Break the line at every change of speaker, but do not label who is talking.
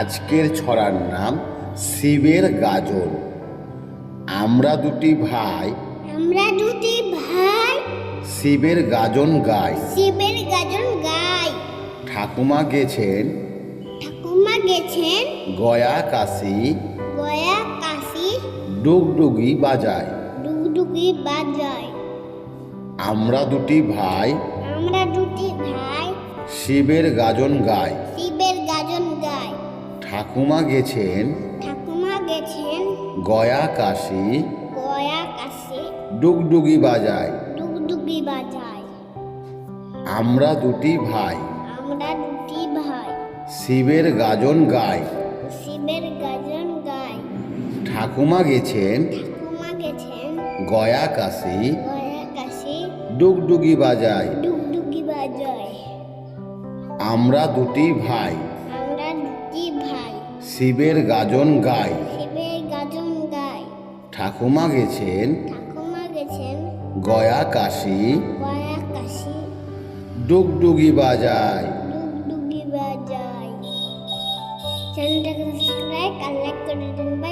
আজকের ছড়ার নাম শিবের গাজন। আমরা দুটি ভাই।
আমরা দুটি ভাই।
শিবের গাজন গাই।
শিবের গাজন গাই।
ঠাকুমা গেছেন।
ঠাকুমা গেছেন।
গয়া কাশি।
গয়া কাশি।
ডুগডুগি বাজায়।
ডুগডুগি বাজায়।
আমরা দুটি ভাই।
আমরা দুটি ভাই।
শিবের গাজন গাই।
শিবের
ঠাকুমা গেছেন
ঠাকুমা গেছেন।
গয়া কাশি
গয়া কাশি।
ডুগডুগি বাজায়।
ডুগডুগি বাজায়।
আমরা দুটি ভাই।
আমরা দুটি ভাই।
শিবের গাজন গাই।
শিবের গাজন গাই।
ঠাকুমা গেছেন
ঠাকুমা গেছেন।
গয়া কাশি
গয়া কাশি।
ডুগডুগি বাজায়।
ডুগডুগি বাজায়। আমরা দুটি ভাই।
শিবের গাজন গাই।
শিবের গাজন গাই।
ঠাকুমা গেছেন।
ঠাকুমা গেছেন।
গয়া কাশি।
গয়া কাশি।
ডুগডুগি বাজায়।
ডুগডুগি বাজায়। চ্যানেলটাকে সাবস্ক্রাইব